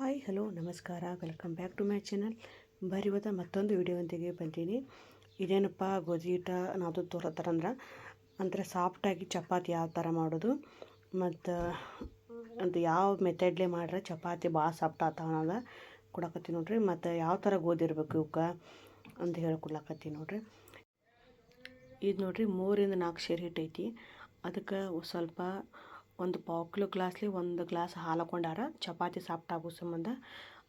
Hi, hello, ನಮಸ್ಕಾರ. Welcome back to my channel. ಬರೀ ಇವತ್ತು ಮತ್ತೊಂದು ವಿಡಿಯೋದೊಂದಿಗೆ ಬಂದೀನಿ. ಇದೇನಪ್ಪ ಗೋಧಿ ಹಿಟ್ಟ ನಾವು ತೋರತ್ತಾರಂದ್ರೆ ಅಂದರೆ? ಸಾಫ್ಟಾಗಿ ಚಪಾತಿ ಯಾವ ಥರ ಮಾಡೋದು? ಮತ್ತು ಅದು ಯಾವ ಮೆಥಡ್ಲೆ ಮಾಡ್ರೆ ಚಪಾತಿ ಭಾಳ ಸಾಫ್ಟ್ ಆಗ್ತಾವ ಅನ್ನೋದು ಕೊಡಕತ್ತೀನಿ ನೋಡ್ರಿ. ಮತ್ತು ಯಾವ ಥರ ಗೋಧಿ ಇರಬೇಕು ಇವಕ್ಕೆ ಅಂತ ಹೇಳ್ಕೊಡ್ಲಕತ್ತೀನಿ ನೋಡ್ರಿ. ಇದು ನೋಡ್ರಿ ಮೂರಿಂದ ನಾಲ್ಕು ಶೇರ್ ಹಿಟ್ಟು ಐತಿ. ಅದಕ್ಕೆ ಸ್ವಲ್ಪ ಒಂದು ಪಾವು ಕಿಲೋ ಗ್ಲಾಸ್ಲಿ ಒಂದು ಗ್ಲಾಸ್ ಹಾಲು ಹಾಕೊಂಡಾರ ಚಪಾತಿ ಸಾಫ್ಟ್ ಆಗೋ ಸಂಬಂಧ.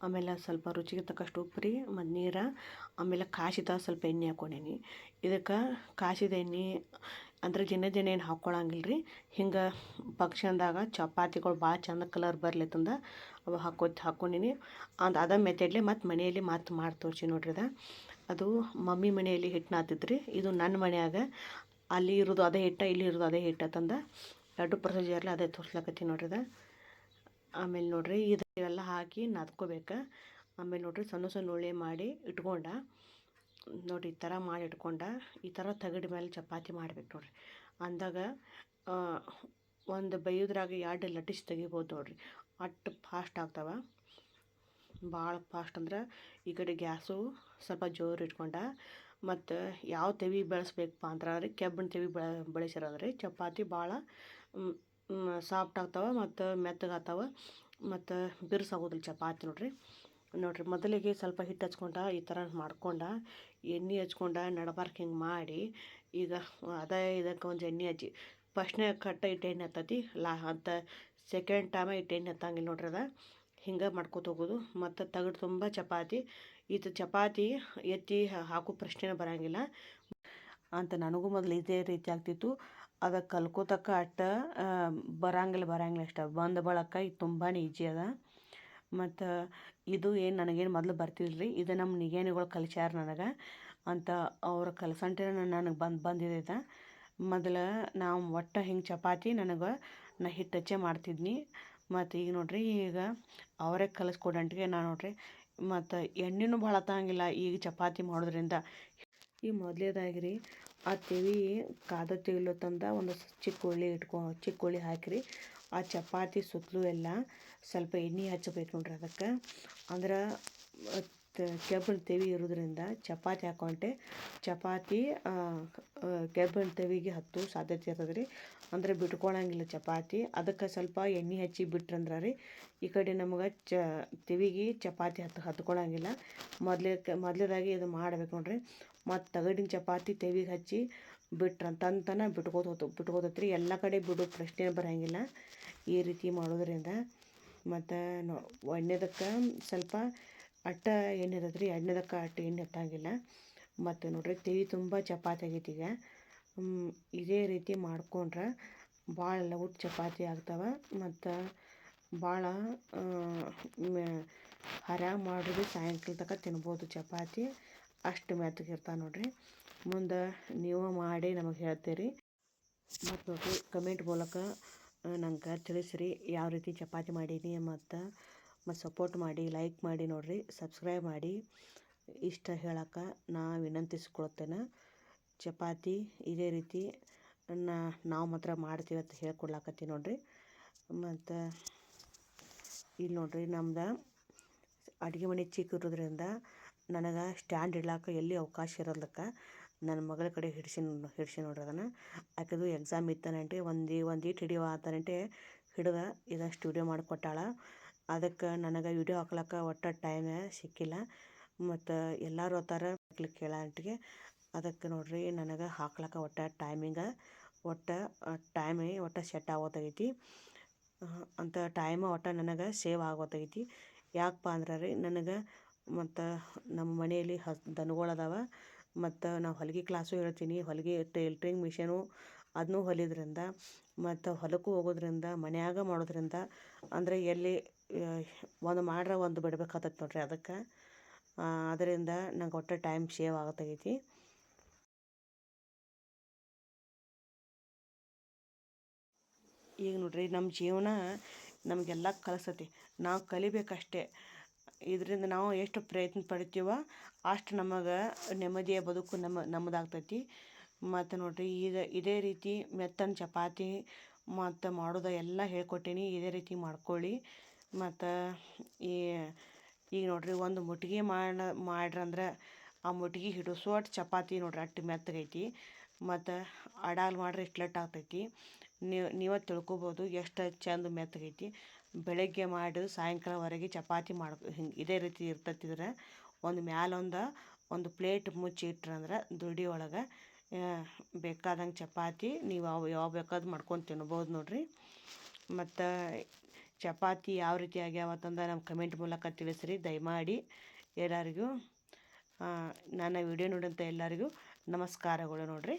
ಆಮೇಲೆ ಸ್ವಲ್ಪ ರುಚಿಗೆ ತಕ್ಕಷ್ಟು ಉಪ್ಪು ರೀ ಮತ್ತು ನೀರು ಆಮೇಲೆ ಕಾಸಿದ ಸ್ವಲ್ಪ ಎಣ್ಣೆ ಹಾಕೊಂಡೇನಿ. ಇದಕ್ಕೆ ಕಾಶಿದ ಎಣ್ಣೆ ಅಂದ್ರೆ ದಿನ ದಿನ ಏನು ಹಾಕ್ಕೊಳಂಗಿಲ್ಲ ರೀ ಹಿಂಗೆ ಫಂಕ್ಷನ್ದಾಗ ಚಪಾತಿಗಳು ಭಾಳ ಚಂದ ಕಲರ್ ಬರ್ಲಿತ್ತಂದ ಅವು ಹಾಕೋ ಹಾಕ್ಕೊಂಡೀನಿ ಅದು ಅದ ಮೆಥಡ್ಲೆ ಮತ್ತು ಮನೆಯಲ್ಲಿ ಮತ್ತು ಮಾಡಿ ತೋರಿಸಿ ನೋಡ್ರಿ ಅದ. ಅದು ಮಮ್ಮಿ ಮನೆಯಲ್ಲಿ ಹಿಟ್ಟು ನಾತಿದ್ರಿ ಇದು ನನ್ನ ಮನೆಯಾಗ. ಅಲ್ಲಿ ಇರೋದು ಅದೇ ಹಿಟ್ಟ, ಇಲ್ಲಿ ಇರೋದು ಅದೇ ಹಿಟ್ಟ ತಂದ. ಎರಡು ಪ್ರೊಸೀಜರ್ಲಿ ಅದೇ ತೋರ್ಸ್ಲಕತ್ತೀನಿ ನೋಡ್ರಿ ಆಮೇಲೆ ನೋಡ್ರಿ ಇದು ಇವೆಲ್ಲ ಹಾಕಿ ನಾದ್ಕೋಬೇಕು. ಆಮೇಲೆ ನೋಡ್ರಿ ಸಣ್ಣ ಸಣ್ಣ ಉಳ್ಳಿ ಮಾಡಿ ಇಟ್ಕೊಂಡ. ನೋಡಿ ಈ ಥರ ಮಾಡಿ ಇಟ್ಕೊಂಡ. ಈ ಥರ ತಗಡಿ ಮೇಲೆ ಚಪಾತಿ ಮಾಡ್ಬೇಕು ನೋಡ್ರಿ. ಅಂದಾಗ ಒಂದು ಬೈಯೋದ್ರಾಗ ಎರಡು ಲಟ್ಟಿಸಿ ತೆಗಿಬೋದು ನೋಡ್ರಿ. ಅಷ್ಟು ಫಾಸ್ಟ್ ಆಗ್ತಾವ. ಭಾಳ ಫಾಸ್ಟ್ ಅಂದ್ರೆ ಈ ಕಡೆ ಗ್ಯಾಸು ಸ್ವಲ್ಪ ಜೋರು ಇಟ್ಕೊಂಡ. ಮತ್ತು ಯಾವ ತೆವಿ ಬೆಳೆಸ್ಬೇಕಪ್ಪ ಅಂದ್ರೆ ರೀ ಕೆಬ್ಬಣ ತೆವಿ ಬೆಳೆ ಬೆಳೆಸಿರೋದ್ರಿ. ಚಪಾತಿ ಭಾಳ ಸಾಫ್ಟ್ ಆಗ್ತಾವೆ ಮತ್ತು ಮೆತ್ತಗಾತಾವೆ ಆಗ್ತಾವೆ ಮತ್ತು ಬಿರ್ಸಾಗೋದಿಲ್ಲ ಚಪಾತಿ ನೋಡ್ರಿ. ನೋಡಿರಿ ಮೊದಲಿಗೆ ಸ್ವಲ್ಪ ಹಿಟ್ಟು ಹಚ್ಕೊಂಡ, ಈ ಥರ ಮಾಡ್ಕೊಂಡ, ಎಣ್ಣೆ ಹಚ್ಕೊಂಡ ನಡಬಾರ್ಕ್ ಹಿಂಗೆ ಮಾಡಿ, ಈಗ ಅದೇ ಇದಕ್ಕೆ ಒಂದು ಎಣ್ಣೆ ಹಚ್ಚಿ, ಫಸ್ಟ್ನೇ ಕಟ್ಟ ಇಟ್ಟು ಎಣ್ಣೆ ಹತ್ತತಿ, ಲಾ, ಅಂತ ಸೆಕೆಂಡ್ ಟೈಮ ಇಟ್ಟು ಎಣ್ಣೆ ಹತ್ತಂಗಿಲ್ಲ ನೋಡ್ರಿ ಅದ. ಹಿಂಗೆ ಮಾಡ್ಕೊತ ಹೋಗೋದು. ಮತ್ತು ತಗಡು ತುಂಬ ಚಪಾತಿ. ಇದು ಚಪಾತಿ ಎತ್ತಿ ಹಾಕೋ ಪ್ರಶ್ನೆನೇ ಬರೋಂಗಿಲ್ಲ. ಅಂತ ನನಗೂ ಮೊದಲು ಇದೇ ರೀತಿ ಆಗ್ತಿತ್ತು. ಅದು ಕಲ್ಕೋತಕ್ಕ ಅಟ್ಟ ಬರಂಗಿಲ್ಲ ಬರಂಗಿಲ್ಲ ಅಷ್ಟ. ಬಂದ ಬಳಕ ಇದು ತುಂಬಾ ಈಜಿ ಅದ. ಮತ್ತು ಇದು ಏನು ನನಗೇನು ಮೊದಲು ಬರ್ತಿಲ್ಲ ರೀ ಇದು ನಮ್ಮ ನಿಗೇನಿಗಳು ಕಲಿಸ್ಯಾರ ನನಗೆ. ಅಂತ ಅವ್ರ ಕಲ್ಸಂಟೆ ನನಗೆ ಬಂದು ಬಂದಿದೆ ಮೊದಲು ನಾವು ಒಟ್ಟು ಹಿಂಗೆ ಚಪಾತಿ ನನಗೆ ನಾ ಹಿಟ್ಟು ಹಚ್ಚೆ ಮಾಡ್ತಿದ್ನಿ. ಮತ್ತು ಈಗ ನೋಡಿರಿ, ಈಗ ಅವರೇ ಕಲಿಸ್ಕೊಡಂಟಿಗೆ ನಾನು ನೋಡ್ರಿ, ಮತ್ತು ಎಣ್ಣೆನೂ ಭಾಳ ಹತ್ತಂಗಿಲ್ಲ, ಈಗ ಚಪಾತಿ ಮಾಡೋದ್ರಿಂದ. ಈ ಮೊದಲೇದಾಗಿ ರೀ ಆ ತೆವಿ ಕಾದ ತಂದ ಒಂದು ಚಿಕ್ಕ ಉಳ್ಳಿ ಇಟ್ಕೊ, ಚಿಕ್ಕ ಉಳ್ಳಿ ಹಾಕಿರಿ. ಆ ಚಪಾತಿ ಸುತ್ತಲೂ ಎಲ್ಲ ಸ್ವಲ್ಪ ಎಣ್ಣೆ ಹಚ್ಚಬೇಕು ನೋಡ್ರಿ ಅದಕ್ಕೆ. ಅಂದ್ರೆ ಕೆಬ್ಬಣ ತೆವಿ ಇರೋದ್ರಿಂದ ಚಪಾತಿ ಹಾಕೊಂಡೆ. ಚಪಾತಿ ಕೆಬ್ಬಣ ತೆವಿಗೆ ಹತ್ತು ಸಾಧ್ಯತೆ ಇರ್ತದೆ ರೀ. ಅಂದರೆ ಬಿಟ್ಕೊಳಂಗಿಲ್ಲ ಚಪಾತಿ. ಅದಕ್ಕೆ ಸ್ವಲ್ಪ ಎಣ್ಣೆ ಹಚ್ಚಿ ಬಿಟ್ರಂದ್ರೆ ರೀ ಈ ಕಡೆ ನಮ್ಗೆ ಚ ತೆವಿಗೆ ಚಪಾತಿ ಹತ್ತು ಹತ್ಕೊಳಂಗಿಲ್ಲ. ಮೊದಲೇ ಮೊದಲೇದಾಗಿ ಇದು ಮಾಡ್ಬೇಕು ನೋಡ್ರಿ. ಮತ್ತು ತಗಡಿನ ಚಪಾತಿ ತೆವಿಗೆ ಹಚ್ಚಿ ಬಿಟ್ರೆ ತಂತನ ಬಿಟ್ಕೋತ ಹೋತು, ಬಿಟ್ಕೋತೈತ್ರಿ. ಎಲ್ಲ ಕಡೆ ಬಿಡು, ಪ್ರಶ್ನೆ ಬರೋಂಗಿಲ್ಲ ಈ ರೀತಿ ಮಾಡೋದ್ರಿಂದ. ಮತ್ತು ನೋ ಎಣ್ಣೆದಕ್ಕೆ ಸ್ವಲ್ಪ ಅಟ್ಟ ಏನು ಇರ್ತೈತೆ ರೀ ಎಣ್ಣೆದಕ್ಕೆ ಅಟ್ಟ ಏನು ಹತ್ತಂಗಿಲ್ಲ ಮತ್ತು ನೋಡಿರಿ ತೆವಿ ತುಂಬ ಚಪಾತಿ ಆಗೈತಿ ಇದೇ ರೀತಿ ಮಾಡ್ಕೊಂಡ್ರೆ ಭಾಳ ಲಘು ಚಪಾತಿ ಆಗ್ತವೆ. ಮತ್ತು ಭಾಳ ಹರ್ಯಾಗ ಮಾಡಿದ್ರೆ ಸಾಯಂಕಾಲ ತನಕ ತಿನ್ಬೋದು ಚಪಾತಿ. ಅಷ್ಟು ಮೆತ್ತಗಿರ್ತಾವೆ ನೋಡಿರಿ. ಮುಂದೆ ನೀವು ಮಾಡಿ ನಮಗೆ ಹೇಳ್ತೀರಿ. ಮತ್ತು ನೋಡಿರಿ ಕಮೆಂಟ್ ಮೂಲಕ ನಂಗೆ ತಿಳಿಸ್ರಿ, ಯಾವ ರೀತಿ ಚಪಾತಿ ಮಾಡೀನಿ ಮತ್ತು ಮತ್ತು ಸಪೋರ್ಟ್ ಮಾಡಿ ಲೈಕ್ ಮಾಡಿ ನೋಡಿರಿ ಸಬ್ಸ್ಕ್ರೈಬ್ ಮಾಡಿ. ಇಷ್ಟ ಹೇಳಕ್ಕೆ ನಾ ವಿನಂತಿಸ್ಕೊಳ್ತೇನೆ. ಚಪಾತಿ ಇದೇ ರೀತಿ ನಾ, ನಾವು ಮಾತ್ರ ಮಾಡ್ತೀವಿ ಅಂತ ಹೇಳ್ಕೊಡ್ಲಾಕತ್ತೀನಿ ನೋಡಿರಿ. ಮತ್ತು ಇಲ್ಲಿ ನೋಡಿರಿ ನಮ್ದು ಅಡುಗೆ ಮನೆ ಚಿಕ್ಕ ಇರೋದ್ರಿಂದ ನನಗೆ ಸ್ಟ್ಯಾಂಡ್ ಇಡ್ಲಾಕ ಎಲ್ಲಿ ಅವಕಾಶ ಇರೋದಕ್ಕೆ ನನ್ನ ಮಗಳ ಕಡೆ ಹಿಡ್ಸಿ ಹಿಡ್ಸಿ ನೋಡ್ರಿ ಅದನ್ನು. ಆಕೆದು ಎಕ್ಸಾಮ್ ಇತ್ತನಂటే ಒಂದು ಒಂದು ಇಟ್ಟು ಹಿಡಿಯುವ ಆತನಂటే ಹಿಡ್ದು ಇದಷ್ಟು ಸ್ಟುಡಿಯೋ ಮಾಡಿಕೊಟ್ಟಾಳ. ಅದಕ್ಕೆ ನನಗೆ ವಿಡಿಯೋ ಹಾಕ್ಲಕ್ಕ ಒಟ್ಟು ಟೈಮ್ ಸಿಕ್ಕಿಲ್ಲ. ಮತ್ತು ಎಲ್ಲರೂ ಹಾಕ್ಲಿಕ್ಕೆ ಕೇಳಂಟಿಗೆ ಅದಕ್ಕೆ ನೋಡಿರಿ ನನಗೆ ಹಾಕ್ಲಕ್ಕ ಒಟ್ಟು ಟೈಮಿಂಗ ಒಟ್ಟು ಟೈಮ್ ಒಟ್ಟು ಸೆಟ್ ಆಗೋತೈತಿ. ಅಂತ ಟೈಮ್ ಒಟ್ಟು ನನಗೆ ಸೇವ್ ಆಗೋತೈತಿ. ಯಾಕಪ್ಪ ಅಂದ್ರೆ ರೀ ನನಗೆ ಮತ್ತು ನಮ್ಮ ಮನೆಯಲ್ಲಿ ಹಸ್ ದನಗಳು ಅದಾವೆ. ಮತ್ತು ನಾವು ಹೊಲಿಗೆ ಕ್ಲಾಸು ಹೇಳ್ತೀನಿ. ಹೊಲಿಗೆ ಟೈಲ್ರಿಂಗ್ ಮಿಷನು ಅದನ್ನೂ ಹೊಲಿಯೋದ್ರಿಂದ ಮತ್ತು ಹೊಲಕ್ಕೂ ಹೋಗೋದ್ರಿಂದ, ಮನೆಯಾಗ ಮಾಡೋದ್ರಿಂದ, ಅಂದರೆ ಎಲ್ಲಿ ಒಂದು ಮಾಡ್ರೆ ಒಂದು ಬಿಡ್ಬೇಕಾಗ್ತೈತೆ ನೋಡ್ರಿ ಅದಕ್ಕೆ. ಅದರಿಂದ ನಂಗೆ ಒಟ್ಟು ಟೈಮ್ ಸೇವ್ ಆಗತ್ತೈತಿ ಈಗ ನೋಡ್ರಿ ನಮ್ಮ ಜೀವನ ನಮಗೆಲ್ಲ ಕಲಿಸತಿ ನಾವು ಕಲಿಬೇಕಷ್ಟೇ. ಇದರಿಂದ ನಾವು ಎಷ್ಟು ಪ್ರಯತ್ನ ಪಡ್ತೀವೋ ಅಷ್ಟು ನಮಗೆ ನೆಮ್ಮದಿಯ ಬದುಕು ನಮ್ಮ ನಮ್ಮದಾಗ್ತೈತಿ ಮತ್ತು ನೋಡ್ರಿ ಈಗ ಇದೇ ರೀತಿ ಮೆತ್ತನ ಚಪಾತಿ ಮತ್ತು ಮಾಡೋದು ಎಲ್ಲ ಹೇಳ್ಕೊಟ್ಟೀನಿ. ಇದೇ ರೀತಿ ಮಾಡ್ಕೊಳ್ಳಿ. ಮತ್ತು ಈ, ಈಗ ನೋಡಿರಿ ಒಂದು ಮುಟ್ಗಿ ಮಾಡ, ಮಾಡ್ರಂದ್ರೆ ಆ ಮುಟ್ಗಿ ಹಿಡಿಸೋಟ್ ಚಪಾತಿ ನೋಡ್ರಿ ಅಷ್ಟು ಮೆತ್ತಗೈತಿ. ಮತ್ತು ಅಡಾಲ್ ಮಾಡ್ರೆ ಇಷ್ಟು ಲಟ್ ಆಗ್ತೈತಿ. ನೀವು ನೀವೇ ತಿಳ್ಕೊಬೋದು ಎಷ್ಟು ಚಂದ ಮೆತ್ತಗೈತಿ. ಬೆಳಗ್ಗೆ ಮಾಡಿ ಸಾಯಂಕಾಲವರೆಗೆ ಚಪಾತಿ ಮಾಡಿ, ಹಿಂಗೆ ಇದೇ ರೀತಿ ಇರ್ತತಿದ್ರೆ ಒಂದು ಮ್ಯಾಲೊಂದು ಒಂದು ಪ್ಲೇಟ್ ಮುಚ್ಚಿ ಇಟ್ರಂದ್ರೆ ದುಡಿ ಒಳಗೆ ಬೇಕಾದಂಗೆ ಚಪಾತಿ ನೀವು ಯಾವ ಯಾವ ಬೇಕಾದ್ ಮಾಡ್ಕೊಂಡು ತಿನ್ಬೋದು ನೋಡಿರಿ. ಮತ್ತು ಚಪಾತಿ ಯಾವ ರೀತಿ ಆಗ್ಯಾವತ್ತಂದ ನಮ್ಮ ಕಮೆಂಟ್ ಮೂಲಕ ತಿಳಿಸ್ರಿ, ದಯಮಾಡಿ. ಎಲ್ಲರಿಗೂ ನನ್ನ ವಿಡಿಯೋ ನೋಡೋಂಥ ಎಲ್ಲರಿಗೂ ನಮಸ್ಕಾರಗಳು ನೋಡ್ರಿ.